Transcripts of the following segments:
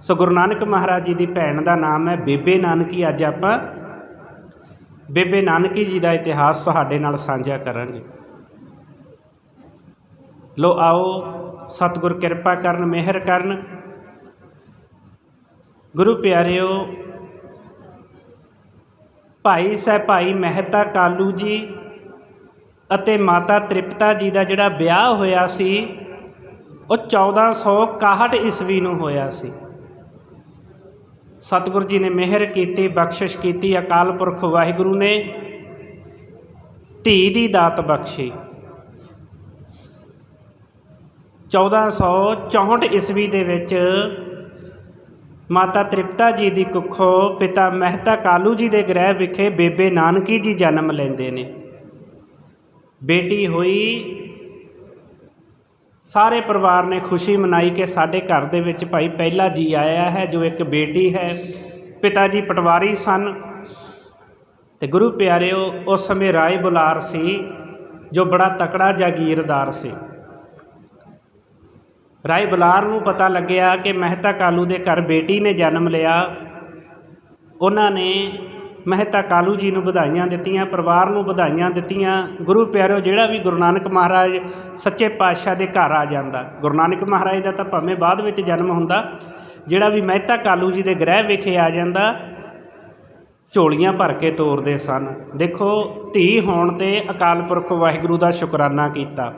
ਸੋ ਗੁਰੂ ਨਾਨਕ ਮਹਾਰਾਜ ਜੀ ਦੀ ਭੈਣ ਦਾ ਨਾਮ ਹੈ ਬੇਬੇ ਨਾਨਕੀ। ਅੱਜ ਆਪਾਂ ਬੇਬੇ ਨਾਨਕੀ ਜੀ ਦਾ ਇਤਿਹਾਸ ਤੁਹਾਡੇ ਨਾਲ ਸਾਂਝਾ ਕਰਾਂਗੇ। ਲੋ ਆਓ, ਸਤਿਗੁਰ ਕਿਰਪਾ ਕਰਨ, ਮਿਹਰ ਕਰਨ। ਗੁਰੂ ਪਿਆਰਿਓ, ਭਾਈ ਸਾਹਿਬ ਭਾਈ ਮਹਿਤਾ ਕਾਲੂ ਜੀ ਅਤੇ ਮਾਤਾ ਤ੍ਰਿਪਤਾ ਜੀ ਦਾ ਜਿਹੜਾ ਵਿਆਹ ਹੋਇਆ ਸੀ, ਉਹ 1461 ਈਸਵੀ ਨੂੰ ਹੋਇਆ ਸੀ। ਸਤਿਗੁਰੂ ਜੀ ਨੇ ਮਿਹਰ ਕੀਤੀ, ਬਖਸ਼ਿਸ਼ ਕੀਤੀ, ਅਕਾਲ ਪੁਰਖ ਵਾਹਿਗੁਰੂ ਨੇ ਧੀ ਦੀ ਦਾਤ ਬਖਸ਼ੀ। 1464 ਈਸਵੀ ਦੇ ਵਿੱਚ ਮਾਤਾ ਤ੍ਰਿਪਤਾ ਜੀ ਦੀ ਕੁੱਖੋਂ ਪਿਤਾ ਮਹਿਤਾ ਕਾਲੂ ਜੀ ਦੇ ਗ੍ਰਹਿ ਵਿਖੇ ਬੇਬੇ ਨਾਨਕੀ ਜੀ ਜਨਮ ਲੈਂਦੇ ਨੇ। ਬੇਟੀ ਹੋਈ ਸਾਰੇ ਪਰਿਵਾਰ ਨੇ ਖੁਸ਼ੀ ਮਨਾਈ ਕਿ ਸਾਡੇ ਘਰ ਦੇ ਵਿੱਚ ਭਾਈ ਪਹਿਲਾ ਜੀ ਆਇਆ ਹੈ, ਜੋ ਇੱਕ ਬੇਟੀ ਹੈ। ਪਿਤਾ ਜੀ ਪਟਵਾਰੀ ਸਨ। ਤੇ ਗੁਰੂ ਪਿਆਰਿਓ, ਉਸ ਸਮੇਂ ਰਾਏ ਬੁਲਾਰ ਸੀ, ਜੋ ਬੜਾ ਤਕੜਾ ਜਾਗੀਰਦਾਰ ਸੀ। ਰਾਏ ਬੁਲਾਰ ਨੂੰ ਪਤਾ ਲੱਗਿਆ ਕਿ ਮਹਿਤਾ ਕਾਲੂ ਦੇ ਘਰ ਬੇਟੀ ਨੇ ਜਨਮ ਲਿਆ। ਉਹਨਾਂ ਨੇ ਮਹਿਤਾ ਕਾਲੂ ਜੀ ਨੂੰ ਵਧਾਈਆਂ ਦਿੱਤੀਆਂ, ਪਰਿਵਾਰ ਨੂੰ ਵਧਾਈਆਂ ਦਿੱਤੀਆਂ। ਗੁਰੂ ਪਿਆਰਿਓ, ਜਿਹੜਾ ਵੀ ਗੁਰੂ ਨਾਨਕ ਮਹਾਰਾਜ ਸੱਚੇ ਪਾਤਸ਼ਾਹ ਦੇ ਘਰ ਆ ਜਾਂਦਾ। ਗੁਰੂ ਨਾਨਕ ਮਹਾਰਾਜ ਦਾ ਤਾਂ ਭਾਵੇਂ ਬਾਅਦ ਵਿੱਚ ਜਨਮ ਹੁੰਦਾ, ਜਿਹੜਾ ਵੀ ਮਹਿਤਾ ਕਾਲੂ ਜੀ ਦੇ ਗ੍ਰਹਿ ਵਿਖੇ ਆ ਜਾਂਦਾ, ਝੋਲੀਆਂ ਭਰ ਕੇ ਤੋਰਦੇ ਸਨ। ਦੇਖੋ, ਧੀ ਹੋਣ ਤੇ ਅਕਾਲ ਪੁਰਖ ਵਾਹਿਗੁਰੂ ਦਾ ਸ਼ੁਕਰਾਨਾ ਕੀਤਾ।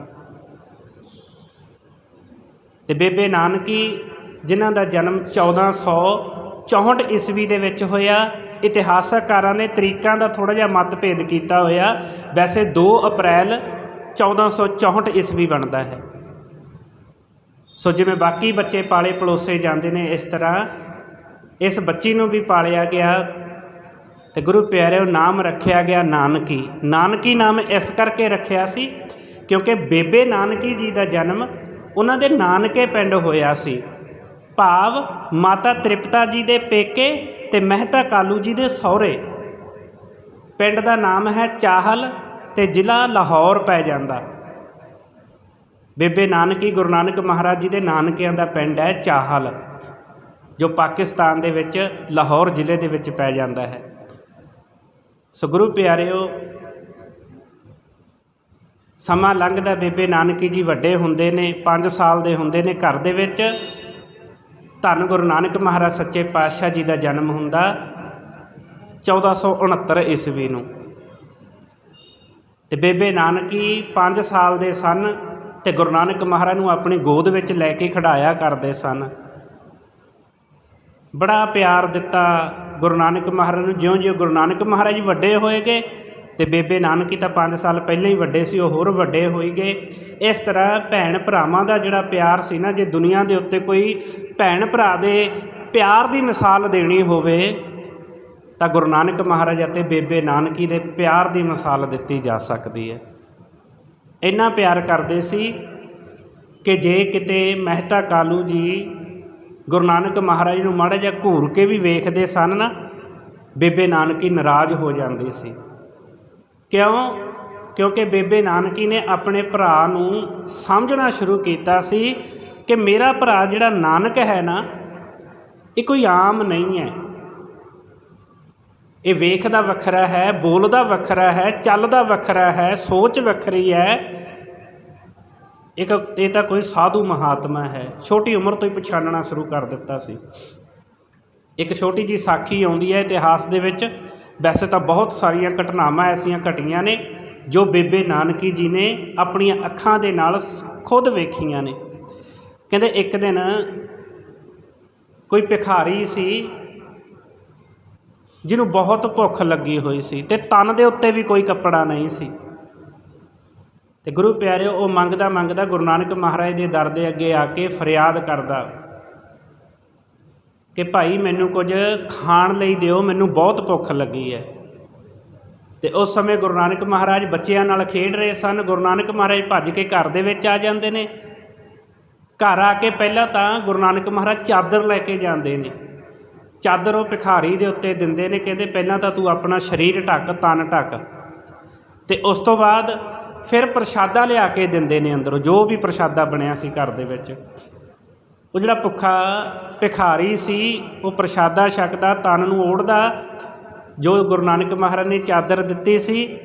ਤੇ ਬੇਬੇ ਨਾਨਕੀ, ਜਿਨ੍ਹਾਂ ਦਾ ਜਨਮ 1464 ਈਸਵੀ ਦੇ ਵਿੱਚ ਹੋਇਆ ਇਤਿਹਾਸਕਾਰਾਂ ਨੇ ਤਰੀਕਾਂ ਦਾ ਥੋੜਾ ਜਿਹਾ ਮਤਭੇਦ ਕੀਤਾ ਹੋਇਆ। ਵੈਸੇ 2 ਅਪ੍ਰੈਲ 1464 ਈਸਵੀ ਬਣਦਾ ਹੈ। ਸੋ ਜਿਵੇਂ ਬਾਕੀ ਬੱਚੇ ਪਾਲੇ ਪਲੋਸੇ ਜਾਂਦੇ ਨੇ ਇਸ ਤਰ੍ਹਾਂ, ਇਸ ਬੱਚੀ ਨੂੰ ਵੀ ਪਾਲਿਆ ਗਿਆ ਤੇ ਗੁਰੂ ਪਿਆਰਿਓ ਨਾਮ ਰੱਖਿਆ ਗਿਆ ਨਾਨਕੀ। ਨਾਨਕੀ ਨਾਮ ਇਸ ਕਰਕੇ ਰੱਖਿਆ ਸੀ ਕਿਉਂਕਿ ਬੇਬੇ ਨਾਨਕੀ ਜੀ ਦਾ ਜਨਮ ਉਹਨਾਂ ਦੇ ਨਾਨਕੇ ਪਿੰਡ ਹੋਇਆ ਸੀ। ਭਾਵ ਮਾਤਾ ਤ੍ਰਿਪਤਾ ਜੀ ਦੇ ਪੇਕੇ ਤੇ ਮਹਿਤਾ ਕਾਲੂ ਜੀ ਦੇ ਸਹੁਰੇ। ਪਿੰਡ ਦਾ ਨਾਮ ਹੈ ਚਾਹਲ ਤੇ ਜ਼ਿਲ੍ਹਾ ਲਾਹੌਰ ਪੈ ਜਾਂਦਾ। ਬੇਬੇ ਨਾਨਕੀ, ਗੁਰੂ ਨਾਨਕ ਮਹਾਰਾਜ ਜੀ ਦੇ ਨਾਨਕਿਆਂ ਦਾ ਪਿੰਡ ਹੈ ਚਾਹਲ, ਜੋ ਪਾਕਿਸਤਾਨ ਦੇ ਵਿੱਚ ਲਾਹੌਰ ਜ਼ਿਲ੍ਹੇ ਦੇ ਵਿੱਚ ਪੈ ਜਾਂਦਾ ਹੈ। ਸੋ ਗੁਰੂ ਪਿਆਰਿਓ, ਸਮਾਂ ਲੰਘਦਾ ਬੇਬੇ ਨਾਨਕੀ ਜੀ ਵੱਡੇ ਹੁੰਦੇ ਨੇ 5 ਸਾਲ ਦੇ ਹੁੰਦੇ ਨੇ ਘਰ ਦੇ ਵਿੱਚ। ਧੰਨ ਗੁਰੂ ਨਾਨਕ ਮਹਾਰਾਜ ਸੱਚੇ ਪਾਤਸ਼ਾਹ ਜੀ ਦਾ ਜਨਮ ਹੁੰਦਾ 1469 ਈਸਵੀ ਨੂੰ। ਤੇ ਬੇਬੇ ਨਾਨਕੀ 5 ਸਾਲ ਦੇ ਸਨ ਤੇ ਗੁਰੂ ਨਾਨਕ ਮਹਾਰਾਜ ਨੂੰ ਆਪਣੀ ਗੋਦ ਵਿੱਚ ਲੈ ਕੇ ਖੜਾਇਆ ਕਰਦੇ ਸਨ। ਬੜਾ ਪਿਆਰ ਦਿੱਤਾ ਗੁਰੂ ਨਾਨਕ ਮਹਾਰਾਜ ਨੂੰ। ਜਿਉਂ-ਜਿਉਂ ਗੁਰੂ ਨਾਨਕ ਮਹਾਰਾਜ ਜੀ ਵੱਡੇ ਹੋਏਗੇ ਤੇ ਬੇਬੇ ਨਾਨਕੀ ਤਾਂ 5 ਸਾਲ ਪਹਿਲਾਂ ਹੀ ਵੱਡੇ ਸੀ, ਉਹ ਹੋਰ ਵੱਡੇ ਹੋਈ ਗਏ। ਇਸ ਤਰ੍ਹਾਂ ਭੈਣ ਭਰਾਵਾਂ ਦਾ ਜਿਹੜਾ ਪਿਆਰ ਸੀ ਨਾ, ਜੇ ਦੁਨੀਆ ਦੇ ਉੱਤੇ ਕੋਈ ਭੈਣ ਭਰਾ ਦੇ ਪਿਆਰ ਦੀ ਮਿਸਾਲ ਦੇਣੀ ਹੋਵੇ, ਤਾਂ ਗੁਰੂ ਨਾਨਕ ਮਹਾਰਾਜ ਅਤੇ ਬੇਬੇ ਨਾਨਕੀ ਦੇ ਪਿਆਰ ਦੀ ਮਿਸਾਲ ਦਿੱਤੀ ਜਾ ਸਕਦੀ ਹੈ। ਇੰਨਾ ਪਿਆਰ ਕਰਦੇ ਸੀ ਕਿ ਜੇ ਕਿਤੇ ਮਹਿਤਾ ਕਾਲੂ ਜੀ ਗੁਰੂ ਨਾਨਕ ਮਹਾਰਾਜ ਨੂੰ ਮਾੜਾ ਜਿਹਾ ਘੂਰ ਕੇ ਵੀ ਵੇਖਦੇ ਸਨ ਨਾ, ਬੇਬੇ ਨਾਨਕੀ ਨਾਰਾਜ਼ ਹੋ ਜਾਂਦੀ ਸੀ। ਕਿਉਂ? ਕਿਉਂਕਿ ਬੇਬੇ ਨਾਨਕੀ ਨੇ ਆਪਣੇ ਭਰਾ ਨੂੰ ਸਮਝਣਾ ਸ਼ੁਰੂ ਕੀਤਾ ਸੀ ਕਿ ਮੇਰਾ ਭਰਾ ਜਿਹੜਾ ਨਾਨਕ ਹੈ ਨਾ, ਇਹ ਕੋਈ ਆਮ ਨਹੀਂ ਹੈ। ਇਹ ਵੇਖਦਾ ਵੱਖਰਾ ਹੈ, ਬੋਲਦਾ ਵੱਖਰਾ ਹੈ, ਚੱਲਦਾ ਵੱਖਰਾ ਹੈ, ਸੋਚ ਵੱਖਰੀ ਹੈ। ਇੱਕ, ਇਹ ਤਾਂ ਕੋਈ ਸਾਧੂ ਮਹਾਤਮਾ ਹੈ। ਛੋਟੀ ਉਮਰ ਤੋਂ ਹੀ ਪਛਾਣਨਾ ਸ਼ੁਰੂ ਕਰ ਦਿੱਤਾ ਸੀ। ਇੱਕ ਛੋਟੀ ਜੀ ਸਾਖੀ ਆਉਂਦੀ ਹੈ ਇਤਿਹਾਸ ਦੇ ਵਿੱਚ ਵੈਸੇ ਤਾਂ ਬਹੁਤ ਸਾਰੀਆਂ ਘਟਨਾਵਾਂ ਐਸੀਆਂ ਘਟੀਆਂ ਨੇ ਜੋ ਬੇਬੇ ਨਾਨਕੀ ਜੀ ਨੇ ਆਪਣੀਆਂ ਅੱਖਾਂ ਦੇ ਨਾਲ ਖੁਦ ਵੇਖੀਆਂ ਨੇ। ਕਹਿੰਦੇ ਇੱਕ ਦਿਨ ਕੋਈ ਭਿਖਾਰੀ ਸੀ ਜਿਹਨੂੰ ਬਹੁਤ ਭੁੱਖ ਲੱਗੀ ਹੋਈ ਸੀ ਤੇ ਤਨ ਦੇ ਉੱਤੇ ਵੀ ਕੋਈ ਕੱਪੜਾ ਨਹੀਂ ਸੀ। ਤੇ ਗੁਰੂ ਪਿਆਰਿਓ, ਉਹ ਮੰਗਦਾ ਮੰਗਦਾ ਗੁਰੂ ਨਾਨਕ ਮਹਾਰਾਜ ਦੇ ਦਰ ਦੇ ਅੱਗੇ ਆ ਕੇ ਫਰਿਆਦ ਕਰਦਾ। ਕਿ ਭਾਈ ਮੈਨੂੰ ਕੁਝ ਖਾਣ ਲਈ ਦਿਓ, ਮੈਨੂੰ ਬਹੁਤ ਭੁੱਖ ਲੱਗੀ ਹੈ। ਤੇ ਉਸ ਸਮੇਂ ਗੁਰੂ ਨਾਨਕ ਮਹਾਰਾਜ ਬੱਚਿਆਂ ਨਾਲ ਖੇਡ ਰਹੇ ਸਨ। ਗੁਰੂ ਨਾਨਕ ਮਹਾਰਾਜ ਭੱਜ ਕੇ ਘਰ ਦੇ ਵਿੱਚ ਆ ਜਾਂਦੇ ਨੇ। ਘਰ ਆ ਕੇ ਪਹਿਲਾਂ ਤਾਂ ਗੁਰੂ ਨਾਨਕ ਮਹਾਰਾਜ ਚਾਦਰ ਲੈ ਕੇ ਜਾਂਦੇ ਨੇ। ਚਾਦਰ ਉਹ ਭਿਖਾਰੀ ਦੇ ਉੱਤੇ ਦਿੰਦੇ ਨੇ, ਕਹਿੰਦੇ ਪਹਿਲਾਂ ਤਾਂ ਤੂੰ ਆਪਣਾ ਸਰੀਰ ਢੱਕ, ਤਨ ਢੱਕ। ਤੇ ਉਸ ਤੋਂ ਬਾਅਦ ਫਿਰ ਪ੍ਰਸ਼ਾਦਾ ਲਿਆ ਕੇ ਦਿੰਦੇ ਨੇ ਅੰਦਰੋਂ, ਜੋ ਵੀ ਪ੍ਰਸ਼ਾਦਾ ਬਣਿਆ ਸੀ ਘਰ ਦੇ ਵਿੱਚ। ਉਹ ਜਿਹੜਾ ਭੁੱਖਾ ਭਿਖਾਰੀ ਸੀ, ਉਹ ਪ੍ਰਸ਼ਾਦਾ ਛਕਦਾ, ਤਨ ਨੂੰ ਓੜਦਾ। ਜੋ ਗੁਰੂ ਨਾਨਕ ਮਹਾਰਾਜ ਨੇ ਚਾਦਰ ਦਿੱਤੀ ਸੀ,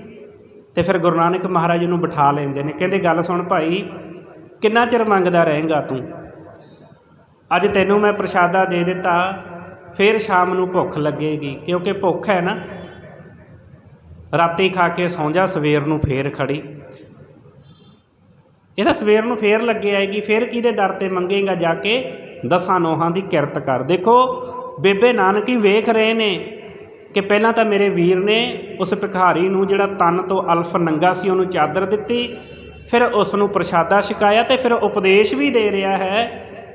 ਤੇ ਫਿਰ ਗੁਰੂ ਨਾਨਕ ਮਹਾਰਾਜ ਨੂੰ ਬਿਠਾ ਲੈਂਦੇ ਨੇ। ਕਹਿੰਦੇ, ਗੱਲ ਸੁਣ ਭਾਈ, ਕਿੰਨਾ ਚਿਰ ਮੰਗਦਾ ਰਹੇਗਾ ਤੂੰ? ਅੱਜ ਤੈਨੂੰ ਮੈਂ ਪ੍ਰਸ਼ਾਦਾ ਦੇ ਦਿੱਤਾ, ਫਿਰ ਸ਼ਾਮ ਨੂੰ ਭੁੱਖ ਲੱਗੇਗੀ। ਕਿਉਂਕਿ ਭੁੱਖ ਹੈ ਨਾ, ਰਾਤੀ ਖਾ ਕੇ ਸੌਂ ਜਾ, ਸਵੇਰ ਨੂੰ ਫੇਰ ਖੜੀ। ਇਹ ਤਾਂ ਸਵੇਰ ਨੂੰ ਫੇਰ ਲੱਗੇ ਆਏਗੀ, ਫੇਰ ਕਿਹਦੇ ਦਰ ਤੇ ਮੰਗੇਗਾ ਜਾ ਕੇ? ਦਸਾਂ ਨੋਹਾਂ ਦੀ ਕਿਰਤ ਕਰ। ਦੇਖੋ, ਬੇਬੇ ਨਾਨਕੀ ਵੇਖ ਰਹੇ ਨੇ ਕਿ ਪਹਿਲਾਂ ਤਾਂ ਮੇਰੇ ਵੀਰ ਨੇ ਉਸ ਭਿਖਾਰੀ ਨੂੰ ਜਿਹੜਾ ਤਨ ਤੋਂ ਅਲਫ ਨੰਗਾ ਸੀ, ਉਹਨੂੰ ਚਾਦਰ ਦਿੱਤੀ, ਫਿਰ ਉਸ ਨੂੰ ਪ੍ਰਸ਼ਾਦਾ ਛਕਾਇਆ ਤੇ ਫਿਰ ਉਪਦੇਸ਼ ਵੀ ਦੇ ਰਿਹਾ ਹੈ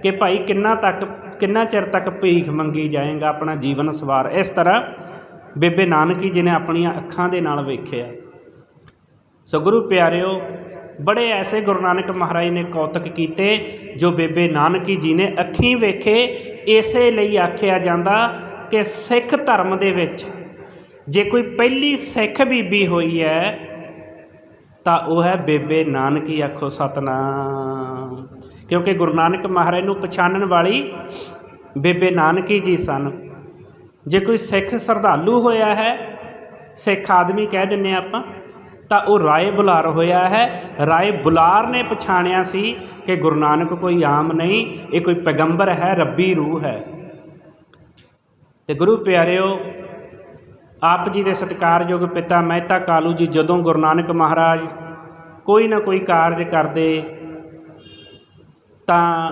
ਕਿ ਭਾਈ ਕਿੰਨਾ ਤੱਕ, ਕਿੰਨਾ ਚਿਰ ਤੱਕ ਭੀਖ ਮੰਗੀ ਜਾਏਗਾ ਆਪਣਾ ਜੀਵਨ ਸਵਾਰ। ਇਸ ਤਰ੍ਹਾਂ ਬੇਬੇ ਨਾਨਕੀ ਜੀ ਨੇ ਆਪਣੀਆਂ ਅੱਖਾਂ ਦੇ ਨਾਲ ਵੇਖਿਆ। ਸੋ ਗੁਰੂ ਪਿਆਰਿਓ ਬੜੇ ਐਸੇ ਗੁਰੂ ਨਾਨਕ ਮਹਾਰਾਜ ਨੇ ਕੌਤਕ ਕੀਤੇ, ਜੋ ਬੇਬੇ ਨਾਨਕੀ ਜੀ ਨੇ ਅੱਖੀਂ ਵੇਖੇ, ਇਸੇ ਲਈ ਆਖਿਆ ਜਾਂਦਾ ਕਿ ਸਿੱਖ ਧਰਮ ਦੇ ਵਿੱਚ ਜੇ ਕੋਈ ਪਹਿਲੀ ਸਿੱਖ ਬੀਬੀ ਹੋਈ ਹੈ, ਤਾਂ ਉਹ ਹੈ ਬੇਬੇ ਨਾਨਕੀ, ਆਖੋ ਸਤਨਾਮ। ਕਿਉਂਕਿ ਗੁਰੂ ਨਾਨਕ ਮਹਾਰਾਜ ਨੂੰ ਪਛਾਣਨ ਵਾਲੀ ਬੇਬੇ ਨਾਨਕੀ ਜੀ ਸਨ। ਜੇ ਕੋਈ ਸਿੱਖ ਸਰਧਾਲੂ ਹੋਇਆ ਹੈ, ਸਿੱਖ ਆਦਮੀ ਕਹਿ ਦਿੰਨੇ ਆਪਾਂ ਤਾਂ ਉਹ ਰਾਏ ਬੁਲਾਰ ਹੋਇਆ ਹੈ। ਰਾਏ ਬੁਲਾਰ ਨੇ ਪਛਾਣਿਆ ਸੀ ਕਿ ਗੁਰੂ ਨਾਨਕ ਕੋਈ ਆਮ ਨਹੀਂ, ਇਹ ਕੋਈ ਪੈਗੰਬਰ ਹੈ, ਰੱਬੀ ਰੂਹ ਹੈ। ਤੇ ਗੁਰੂ ਪਿਆਰਿਓ, ਆਪ ਜੀ ਦੇ ਸਤਿਕਾਰਯੋਗ ਪਿਤਾ ਮਹਿਤਾ ਕਾਲੂ ਜੀ ਜਦੋਂ ਗੁਰੂ ਨਾਨਕ ਮਹਾਰਾਜ ਕੋਈ ਨਾ ਕੋਈ ਕਾਰਜ ਕਰਦੇ, ਤਾਂ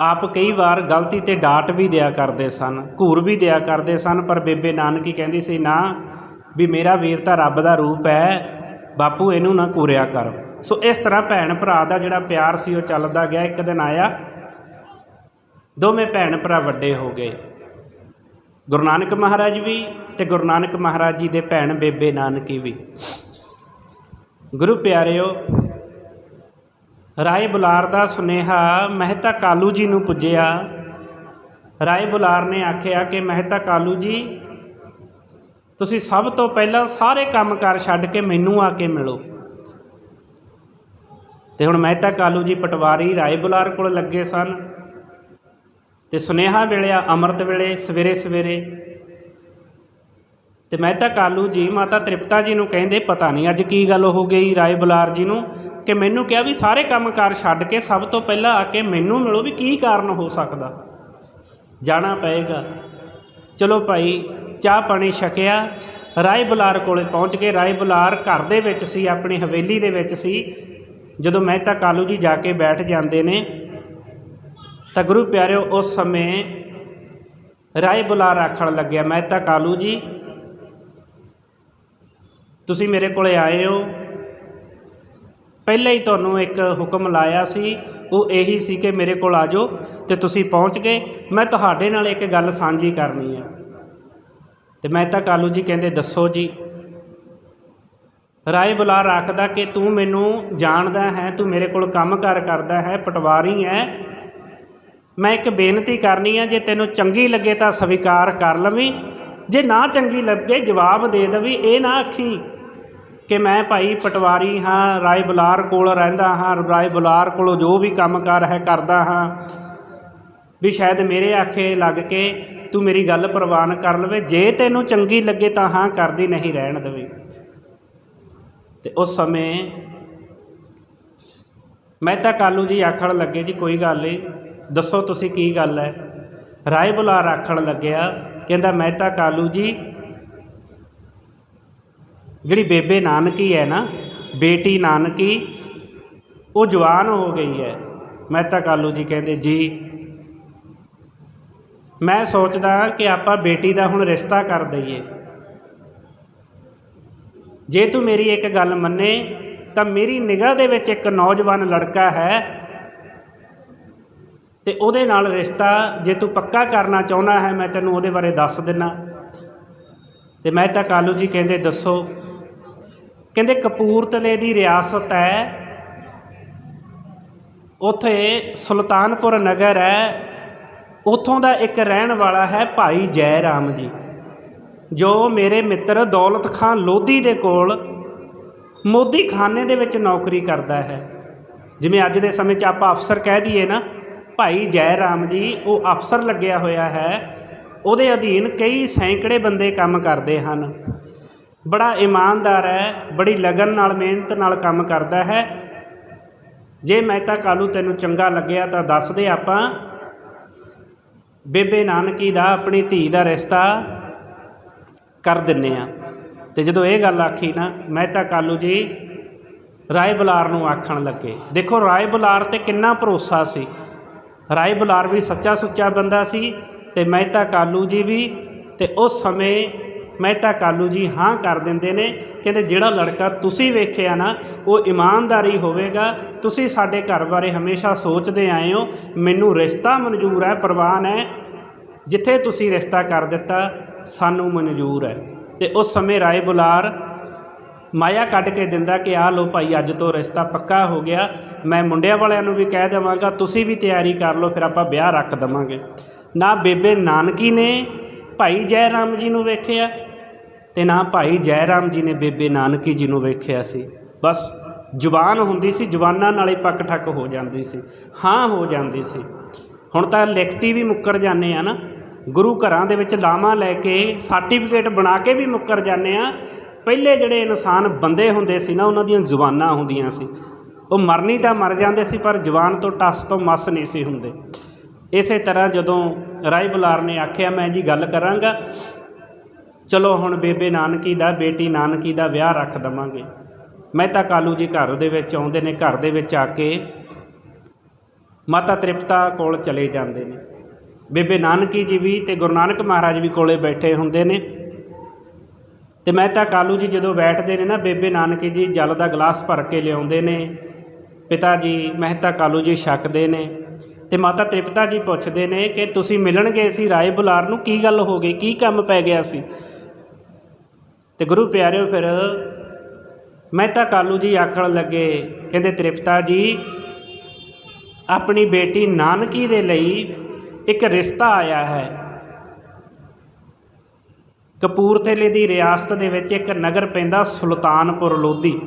ਆਪ ਕਈ ਵਾਰ ਗਲਤੀ ਤੇ ਡਾਟ ਵੀ ਦਿਆ ਕਰਦੇ ਸਨ, ਘੂਰ ਵੀ ਦਿਆ ਕਰਦੇ ਸਨ, ਪਰ ਬੇਬੇ ਨਾਨਕੀ ਕਹਿੰਦੀ ਸੀ, ਨਾ ਵੀ ਮੇਰਾ ਵੀਰ ਤਾਂ ਰੱਬ ਦਾ ਰੂਪ ਹੈ, ਬਾਪੂ ਇਹਨੂੰ ਨਾ ਕੂਰਿਆ ਕਰ। ਸੋ ਇਸ ਤਰ੍ਹਾਂ ਭੈਣ ਭਰਾ ਦਾ ਜਿਹੜਾ ਪਿਆਰ ਸੀ, ਉਹ ਚੱਲਦਾ ਗਿਆ, ਇੱਕ ਦਿਨ ਆਇਆ, ਦੋਵੇਂ ਭੈਣ ਭਰਾ ਵੱਡੇ ਹੋ ਗਏ। ਗੁਰੂ ਨਾਨਕ ਮਹਾਰਾਜ ਵੀ ਤੇ ਗੁਰੂ ਨਾਨਕ ਮਹਾਰਾਜ ਜੀ ਦੇ ਭੈਣ ਬੇਬੇ ਨਾਨਕੀ ਵੀ। ਗੁਰੂ ਪਿਆਰਿਓ, ਰਾਏ ਬੁਲਾਰ ਦਾ ਸੁਨੇਹਾ ਮਹਿਤਾ ਕਾਲੂ ਜੀ ਨੂੰ ਪੁੱਜਿਆ। ਰਾਏ ਬੁਲਾਰ ਨੇ ਆਖਿਆ ਕਿ ਮਹਿਤਾ ਕਾਲੂ ਜੀ ਤੁਸੀਂ ਸਭ ਤੋਂ ਪਹਿਲਾਂ ਸਾਰੇ ਕੰਮਕਾਰ ਛੱਡ ਕੇ ਮੈਨੂੰ ਆ ਕੇ ਮਿਲੋ। ਤੇ ਹੁਣ ਮਹਿਤਾ ਕਾਲੂ ਜੀ ਪਟਵਾਰੀ ਰਾਏ ਬੁਲਾਰ ਕੋਲ ਲੱਗੇ ਸਨ। ਤੇ ਸੁਨੇਹਾ ਵੇਲਿਆ ਅੰਮ੍ਰਿਤ ਵੇਲੇ, ਸਵੇਰੇ ਸਵੇਰੇ। ਤੇ ਮਹਿਤਾ ਕਾਲੂ ਜੀ, ਮਾਤਾ ਤ੍ਰਿਪਤਾ ਜੀ ਨੂੰ ਕਹਿੰਦੇ ਪਤਾ ਨਹੀਂ ਅੱਜ ਕੀ ਗੱਲ ਹੋ ਗਈ ਰਾਏ ਬੁਲਾਰ ਜੀ ਨੂੰ, ਕਿ ਮੈਨੂੰ ਕਿਹਾ ਵੀ ਸਾਰੇ ਕੰਮਕਾਰ ਛੱਡ ਕੇ ਸਭ ਤੋਂ ਪਹਿਲਾਂ ਆ ਕੇ ਮੈਨੂੰ ਮਿਲੋ ਵੀ ਕੀ ਕਾਰਨ ਹੋ ਸਕਦਾ। ਜਾਣਾ ਪਏਗਾ। ਚਲੋ ਭਾਈ ਚਾਹ ਪਾਣੀ ਛਕਿਆ, ਰਾਏ ਬੁਲਾਰ ਕੋਲੇ ਪਹੁੰਚ ਕੇ ਰਾਏ ਬੁਲਾਰ ਘਰ ਦੇ ਵਿੱਚ ਸੀ, ਆਪਣੀ ਹਵੇਲੀ ਦੇ ਵਿੱਚ ਸੀ। ਜਦੋਂ ਮਹਿਤਾ ਕਾਲੂ ਜੀ ਜਾ ਕੇ ਬੈਠ ਜਾਂਦੇ ਨੇ, ਤਾਂ ਗੁਰੂ ਪਿਆਰਿਓ, ਉਸ ਸਮੇਂ ਰਾਏ ਬੁਲਾਰ ਆਖਣ ਲੱਗਿਆ, ਮਹਿਤਾ ਕਾਲੂ ਜੀ, ਤੁਸੀਂ ਮੇਰੇ ਕੋਲੇ ਆਏ ਹੋ। ਪਹਿਲਾਂ ਹੀ ਤੁਹਾਨੂੰ ਇੱਕ ਹੁਕਮ ਲਾਇਆ ਸੀ, ਉਹ ਇਹੀ ਸੀ ਕਿ ਮੇਰੇ ਕੋਲ ਆ ਜਾਓ ਤੇ ਤੁਸੀਂ ਪਹੁੰਚ ਗਏ। ਮੈਂ ਤੁਹਾਡੇ ਨਾਲ ਇੱਕ ਗੱਲ ਸਾਂਝੀ ਕਰਨੀ ਹੈ ਤੇ ਮਹਿਤਾ ਕਾਲੂ ਜੀ ਕਹਿੰਦੇ, ਦੱਸੋ ਜੀ, ਰਾਏ ਬੁਲਾਰ ਆਖਦਾ ਕਿ ਤੂੰ ਮੈਨੂੰ ਜਾਣਦਾ ਹੈ, ਤੂੰ ਮੇਰੇ ਕੋਲ ਕੰਮ ਕਾਰ ਕਰਦਾ ਹੈ, ਪਟਵਾਰੀ ਹੈ। ਮੈਂ ਇੱਕ ਬੇਨਤੀ ਕਰਨੀ ਹੈ ਜੇ ਤੈਨੂੰ ਚੰਗੀ ਲੱਗੇ ਤਾਂ ਸਵੀਕਾਰ ਕਰ ਲਵੀਂ, ਜੇ ਨਾ ਚੰਗੀ ਲੱਗੇ ਜਵਾਬ ਦੇ ਦੇਵੀ। ਇਹ ਨਾ ਆਖੀ ਕਿ ਮੈਂ ਭਾਈ ਪਟਵਾਰੀ ਹਾਂ, ਰਾਏ ਬੁਲਾਰ ਕੋਲ ਰਹਿੰਦਾ ਹਾਂ, ਰਾਏ ਬੁਲਾਰ ਕੋਲੋਂ ਜੋ ਵੀ ਕੰਮਕਾਰ ਹੈ ਕਰਦਾ ਹਾਂ। ਵੀ ਸ਼ਾਇਦ ਮੇਰੇ ਆਖੇ ਲੱਗ ਕੇ ਤੂੰ ਮੇਰੀ ਗੱਲ ਪ੍ਰਵਾਨ ਕਰ ਲਵੇ, ਜੇ ਤੈਨੂੰ ਚੰਗੀ ਲੱਗੇ ਤਾਂ ਹਾਂ ਕਰਦੀ, ਨਹੀਂ ਰਹਿਣ ਦੇਵੇ। ਤੇ ਉਸ ਸਮੇਂ ਮਹਿਤਾ ਕਾਲੂ ਜੀ ਆਖਣ ਲੱਗੇ, ਜੀ ਕੋਈ ਗੱਲ ਨਹੀਂ ਦੱਸੋ ਤੁਸੀਂ ਕੀ ਗੱਲ ਹੈ ਰਾਏ ਬੁਲਾਰ ਆਖਣ ਲੱਗਿਆ, ਕਹਿੰਦਾ ਮਹਿਤਾ ਕਾਲੂ ਜੀ, ਜਿਹੜੀ ਬੇਬੇ ਨਾਨਕੀ ਹੈ ਨਾ, ਬੇਟੀ ਨਾਨਕੀ, ਉਹ ਜਵਾਨ ਹੋ ਗਈ ਹੈ ਮਹਿਤਾ ਕਾਲੂ ਜੀ ਕਹਿੰਦੇ, ਜੀ ਮੈਂ ਸੋਚਦਾ ਕਿ ਆਪਾਂ ਬੇਟੀ ਦਾ ਹੁਣ ਰਿਸ਼ਤਾ ਕਰ ਦਈਏ। ਜੇ ਤੂੰ ਮੇਰੀ ਇੱਕ ਗੱਲ ਮੰਨੇ, ਤਾਂ ਮੇਰੀ ਨਿਗਾਹ ਦੇ ਵਿੱਚ ਇੱਕ ਨੌਜਵਾਨ ਲੜਕਾ ਹੈ ਤੇ ਉਹਦੇ ਨਾਲ ਰਿਸ਼ਤਾ ਜੇ ਤੂੰ ਪੱਕਾ ਕਰਨਾ ਚਾਹੁੰਦਾ ਹੈ, ਮੈਂ ਤੈਨੂੰ ਉਹਦੇ ਬਾਰੇ ਦੱਸ ਦਿੰਨਾ। ਤੇ ਤਾਂ ਕਾਲੂ ਜੀ ਕਹਿੰਦੇ, ਦੱਸੋ। ਕਹਿੰਦੇ ਕਪੂਰਤਲੇ ਦੀ ਰਿਆਸਤ ਹੈ, ਉਥੇ ਸੁਲਤਾਨਪੁਰ ਨਗਰ ਹੈ ਉੱਥੋਂ ਦਾ ਇੱਕ ਰਹਿਣ ਵਾਲਾ ਹੈ ਭਾਈ ਜੈ ਰਾਮ ਜੀ, ਜੋ ਮੇਰੇ ਮਿੱਤਰ ਦੌਲਤ ਖਾਨ ਲੋਧੀ ਦੇ ਕੋਲ ਮੋਦੀ ਖਾਨੇ ਦੇ ਵਿੱਚ ਨੌਕਰੀ ਕਰਦਾ ਹੈ। ਜਿਵੇਂ ਅੱਜ ਦੇ ਸਮੇਂ 'ਚ ਆਪਾਂ ਅਫਸਰ ਕਹਿ ਦਈਏ ਨਾ, ਭਾਈ ਜੈ ਰਾਮ ਜੀ, ਉਹ ਅਫਸਰ ਲੱਗਿਆ ਹੋਇਆ ਹੈ, ਉਹਦੇ ਅਧੀਨ ਕਈ ਸੈਂਕੜੇ ਬੰਦੇ ਕੰਮ ਕਰਦੇ ਹਨ। ਬੜਾ ਇਮਾਨਦਾਰ ਹੈ, ਬੜੀ ਲਗਨ ਨਾਲ, ਮਿਹਨਤ ਨਾਲ ਕੰਮ ਕਰਦਾ ਹੈ। ਜੇ ਮੈਂ ਤਾਂ ਕਾਲੂ ਤੈਨੂੰ ਚੰਗਾ ਲੱਗਿਆ ਤਾਂ ਦੱਸ ਦੇ ਆਪਾਂ ਬੇਬੇ ਨਾਨਕੀ ਦਾ ਆਪਣੀ ਧੀ ਦਾ ਰਿਸ਼ਤਾ ਕਰ ਦਿੰਨੇ ਆ। ਤੇ ਜਦੋਂ ਇਹ ਗੱਲ ਆਖੀ ਨਾ ਮਹਿਤਾ ਕਾਲੂ ਜੀ ਰਾਏ ਬੁਲਾਰ ਨੂੰ ਆਖਣ ਲੱਗੇ। ਦੇਖੋ, ਰਾਏ ਬੁਲਾਰ ਤੇ ਕਿੰਨਾ ਭਰੋਸਾ ਸੀ। ਰਾਏ ਬੁਲਾਰ ਵੀ ਸੱਚਾ ਸੁੱਚਾ ਬੰਦਾ ਸੀ ਤੇ ਮਹਿਤਾ ਕਾਲੂ ਜੀ ਵੀ, ਤੇ ਉਸ ਸਮੇਂ ਮਹਿਤਾ ਕਾਲੂ ਜੀ ਹਾਂ ਕਰ ਦਿੰਦੇ ਨੇ। ਕਹਿੰਦੇ, ਜਿਹੜਾ ਲੜਕਾ ਤੁਸੀਂ ਵੇਖਿਆ ਨਾ, ਉਹ ਇਮਾਨਦਾਰੀ ਹੋਵੇਗਾ। ਤੁਸੀਂ ਸਾਡੇ ਘਰ ਬਾਰੇ ਹਮੇਸ਼ਾ ਸੋਚਦੇ ਆਏ ਹੋ। ਮੈਨੂੰ ਰਿਸ਼ਤਾ ਮਨਜ਼ੂਰ ਹੈ ਪ੍ਰਵਾਨ ਹੈ ਜਿੱਥੇ ਤੁਸੀਂ ਰਿਸ਼ਤਾ ਕਰ ਦਿੱਤਾ, ਸਾਨੂੰ ਮਨਜ਼ੂਰ ਹੈ। ਤੇ ਉਸ ਸਮੇਂ ਰਾਏ ਬੁਲਾਰ ਮਾਇਆ ਕੱਢ ਕੇ ਦਿੰਦਾ ਕਿ, ਆਹ ਲੋ ਭਾਈ, ਅੱਜ ਤੋਂ ਰਿਸ਼ਤਾ ਪੱਕਾ ਹੋ ਗਿਆ। ਮੈਂ ਮੁੰਡਿਆਂ ਵਾਲਿਆਂ ਨੂੰ ਵੀ ਕਹਿ ਦੇਵਾਂਗਾ, ਤੁਸੀਂ ਵੀ ਤਿਆਰੀ ਕਰ ਲਓ, ਫਿਰ ਆਪਾਂ ਵਿਆਹ ਰੱਖ ਦਵਾਂਗੇ। ਨਾ ਬੇਬੇ ਨਾਨਕੀ ਨੇ ਭਾਈ ਜੈ ਰਾਮ ਜੀ ਨੂੰ ਵੇਖਿਆ ਤੇ ਨਾ ਭਾਈ ਜੈ ਰਾਮ ਜੀ ਨੇ ਬੇਬੇ ਨਾਨਕੀ ਜੀ ਨੂੰ ਵੇਖਿਆ ਸੀ। ਬਸ ਜ਼ੁਬਾਨ ਹੁੰਦੀ ਸੀ, ਜ਼ੁਬਾਨਾਂ ਨਾਲ ਹੀ ਪੱਕ ਠੱਕ ਹੋ ਜਾਂਦੀ ਸੀ, ਹਾਂ ਹੋ ਜਾਂਦੀ ਸੀ। ਹੁਣ ਤਾਂ ਲਿਖਤੀ ਵੀ ਮੁੱਕਰ ਜਾਂਦੇ ਆ ਨਾ। ਗੁਰੂ ਘਰਾਂ ਦੇ ਵਿੱਚ ਲਾਵਾਂ ਲੈ ਕੇ ਸਰਟੀਫਿਕੇਟ ਬਣਾ ਕੇ ਵੀ ਮੁੱਕਰ ਜਾਂਦੇ ਆ। ਪਹਿਲੇ ਜਿਹੜੇ ਇਨਸਾਨ ਬੰਦੇ ਹੁੰਦੇ ਸੀ ਨਾ, ਉਹਨਾਂ ਦੀਆਂ ਜ਼ੁਬਾਨਾਂ ਹੁੰਦੀਆਂ ਸੀ। ਉਹ ਮਰਨੀ ਤਾਂ ਮਰ ਜਾਂਦੇ ਸੀ, ਪਰ ਜ਼ੁਬਾਨ ਤੋਂ ਟਸ ਤੋਂ ਮਸ ਨਹੀਂ ਸੀ ਹੁੰਦੇ। ਇਸੇ ਤਰ੍ਹਾਂ ਜਦੋਂ ਰਾਏ ਬੁਲਾਰ ਨੇ ਆਖਿਆ, ਮੈਂ ਜੀ ਗੱਲ ਕਰਾਂਗਾ। ਚਲੋ ਹੁਣ ਬੇਬੇ ਨਾਨਕੀ ਦਾ, ਬੇਟੀ ਨਾਨਕੀ ਦਾ ਵਿਆਹ ਰੱਖ ਦਵਾਂਗੇ। ਮਹਿਤਾ ਕਾਲੂ ਜੀ ਘਰ ਦੇ ਵਿੱਚ ਆਉਂਦੇ ਨੇ, ਘਰ ਦੇ ਵਿੱਚ ਆ ਕੇ ਮਾਤਾ ਤ੍ਰਿਪਤਾ ਕੋਲ ਚਲੇ ਜਾਂਦੇ ਨੇ। ਬੇਬੇ ਨਾਨਕੀ ਜੀ ਵੀ ਤੇ ਗੁਰੂ ਨਾਨਕ ਮਹਾਰਾਜ ਵੀ ਕੋਲੇ ਬੈਠੇ ਹੁੰਦੇ ਨੇ। ਤੇ ਮਹਿਤਾ ਕਾਲੂ ਜੀ ਜਦੋਂ ਬੈਠਦੇ ਨੇ ਨਾ, ਬੇਬੇ ਨਾਨਕੀ ਜੀ ਜਲ ਦਾ ਗਲਾਸ ਭਰ ਕੇ ਲਿਆਉਂਦੇ ਨੇ। ਪਿਤਾ ਜੀ ਮਹਿਤਾ ਕਾਲੂ ਜੀ ਛਕਦੇ ਨੇ। ਤੇ ਮਾਤਾ ਤ੍ਰਿਪਤਾ ਜੀ ਪੁੱਛਦੇ ਨੇ ਕਿ ਤੁਸੀਂ ਮਿਲਣ ਗਏ ਸੀ ਰਾਏ ਬੁਲਾਰ ਨੂੰ ਕੀ ਗੱਲ ਹੋ ਗਈ, ਕੀ ਕੰਮ ਪੈ ਗਿਆ ਸੀ? ਤੇ ਗੁਰੂ ਪਿਆਰਿਓ ਫਿਰ ਮਹਿਤਾ ਕਾਲੂ ਜੀ ਆਖਣ ਲੱਗੇ, ਕਹਿੰਦੇ ਤ੍ਰਿਪਤਾ ਜੀ, ਆਪਣੀ ਬੇਟੀ ਨਾਨਕੀ ਦੇ ਲਈ ਇੱਕ ਰਿਸ਼ਤਾ ਆਇਆ ਹੈ। ਕਪੂਰਥਲੇ ਦੀ ਰਿਆਸਤ ਦੇ ਵਿੱਚ ਇੱਕ ਨਗਰ ਪੈਂਦਾ ਸੁਲਤਾਨਪੁਰ ਲੋਧੀ।